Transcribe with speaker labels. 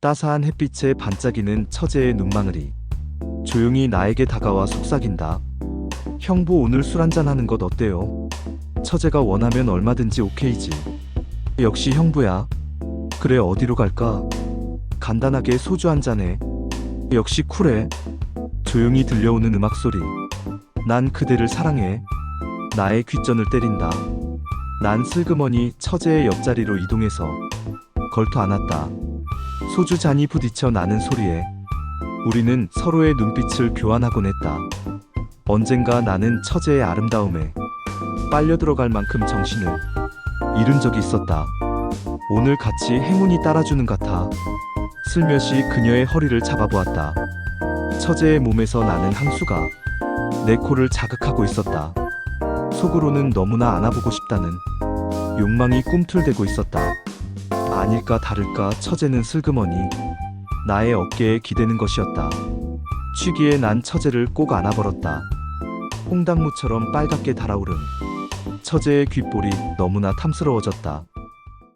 Speaker 1: 따사한 햇빛에 반짝이는 처제의 눈망울이 조용히 나에게 다가와 속삭인다. 형부 오늘 술 한잔 하는 것 어때요? 처제가 원하면 얼마든지 오케이지. 역시 형부야. 그래 어디로 갈까? 간단하게 소주 한 잔해. 역시 쿨해. 조용히 들려오는 음악 소리. 난 그대를 사랑해. 나의 귓전을 때린다. 난 슬그머니 처제의 옆자리로 이동해서 걸터 안았다. 소주 잔이 부딪혀 나는 소리에 우리는 서로의 눈빛을 교환하곤 했다. 언젠가 나는 처제의 아름다움에 빨려 들어갈 만큼 정신을 잃은 적이 있었다. 오늘 같이 행운이 따라주는 같아 슬며시 그녀의 허리를 잡아보았다. 처제의 몸에서 나는 향수가 내 코를 자극하고 있었다. 속으로는 너무나 안아보고 싶다는 욕망이 꿈틀대고 있었다. 아닐까 다를까 처제는 슬그머니 나의 어깨에 기대는 것이었다. 취기에 난 처제를 꼭 안아버렸다. 홍당무처럼 빨갛게 달아오른 처제의 귓볼이 너무나 탐스러워졌다.